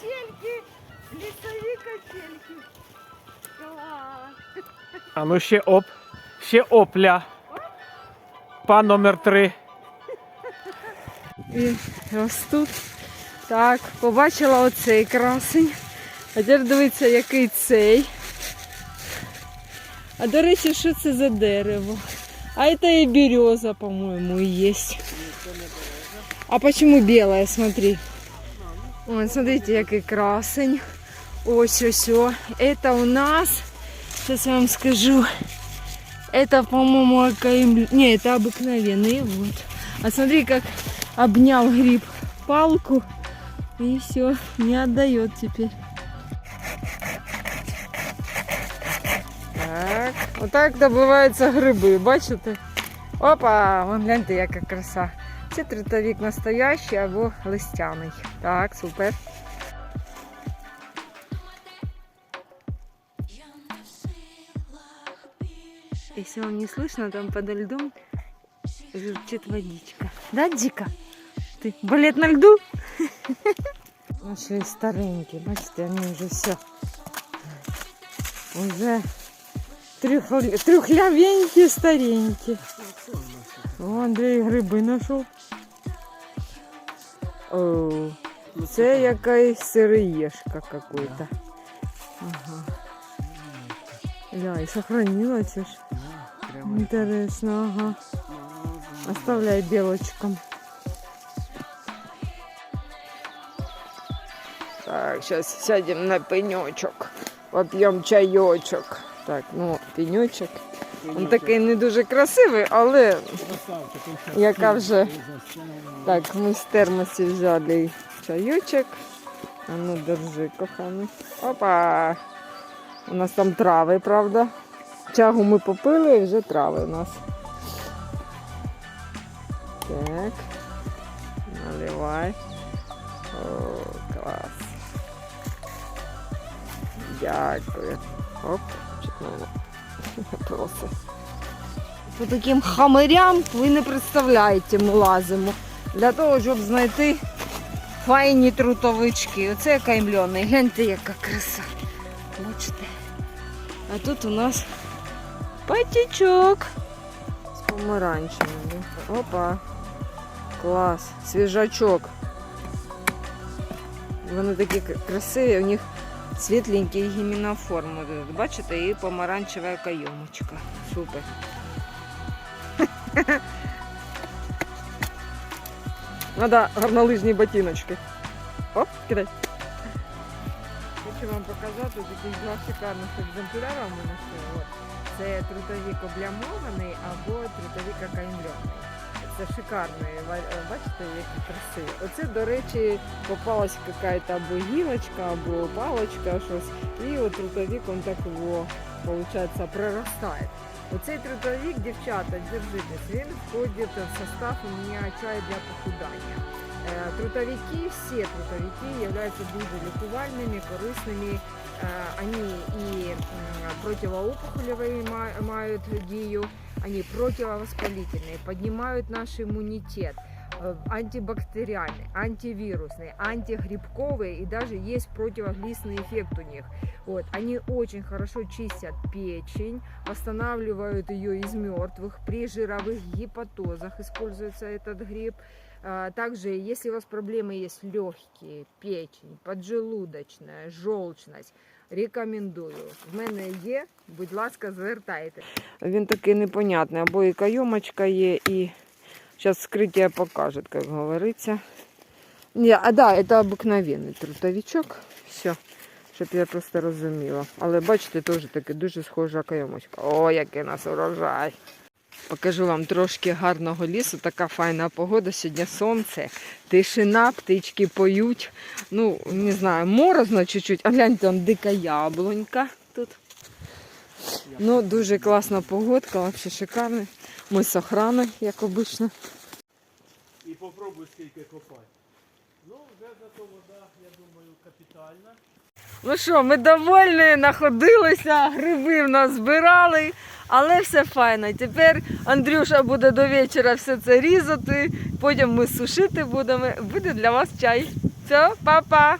качельки, лісові качельки. Клас. А ну ще оп. Ще опля. Пан номер три. І ось тут. Так, побачила оцей красень. А тепер дивіться, який цей. А до речі, що це за дерево? А це і береза, по-моєму, і є. А почему белая, смотри? Вон, смотрите, який красень. Ось, ось, о. Это у нас, сейчас я вам скажу, это, по-моему, окаем... Не, это обыкновенный, вот. А смотри, как обнял гриб палку и все, не отдает теперь. Так, отак добиваються гриби, бачите? Опа, вон гляньте, яка краса. Це тритовік настоящий або листяний. Так, супер. Если вам не слышно, там подо льдом журчит водичка. Да, Дика? Ти балет на льду? Наші старенькі, бачите, вони вже все. Уже трюх- трюхлявенькі, старенькі. О, Андрій гриби знайшов. О, це якась сироєшка какой-то. Ага. Ля, і сохранилася ж. Интересно, ага. Оставляй белочкам. Так, сейчас сядем на пенечок. Поп'ємо чайочок. Так, ну, пенечок. Він такий не дуже красивий, але яка вже. Так, ми з термосі взяли чайочок. А ну держи, коханий. Опа! У нас там трави, правда? Чагу ми попили і вже трави у нас. Так. Наливай. О, клас. Дякую. Оп, чекнула. Просто. По таким хамирям ви не представляєте, ми лазимо. Для того, щоб знайти файні трутовички. Оце каймльоний. Гляньте, яка краса. Бачите? А тут у нас патічок з помаранчевими. Опа. Клас. Свіжачок. Вони такі красиві, у них світленький гіміноформ. От Бачите, і помаранчева кайомочка. Супер. Надо горнолижні ботиночки. Оп, кидай. Хочу вам показати таких два шикарних екземпляра у мене. Це трутовік облямований або трутовік окаймльований. Це шикарний, е, бачите, які красиві. Оце, до речі, попалась якась або гілочка, або палочка, щось. І от трутовік он так його, виходить, проростає. Оцей трутовик, дівчата, держитесь, він входить в состав у мене чай для похудання. Е, Трутовики, всі трутовики являються дуже лікувальними, корисними. Е, Они и м, противоопухолевые ма- мають дію, они противовоспалительные, поднимают наш иммунитет, э, антибактериальный, антивирусный, антигрибковый и даже есть противоглистный эффект у них. Вот. Они очень хорошо чистят печень, восстанавливают ее из мертвых. При жировых гепатозах используется этот гриб. А, Также, если у вас проблемы есть легкие, печень, поджелудочная, желчность, рекомендую. В мене є, будь ласка, звертайте. Він такий непонятний, або і кайомочка є, і зараз вскриття покаже, як говориться. Ні, а да, це обикновенний трутовичок. Все, щоб я просто розуміла. Але бачите, теж таке дуже схожа кайомочка. О, який нас урожай. Покажу вам трошки гарного лісу. Така файна погода. Сьогодні сонце, тишина, птички поють. Ну, не знаю, морозно чуть-чуть. А гляньте, там дика яблунька тут. Ну, дуже класна погодка, взагалі шикарна. Ми з охраною, як обично. І попробуй скільки копати. Ну, вже зато вода, я думаю, капітальна. Ну що, ми довольні, находилися, гриби в нас збирали, але все файно. Тепер Андрюша буде до вечора все це різати, потім ми сушити будемо. Буде для вас чай. Все, па-па!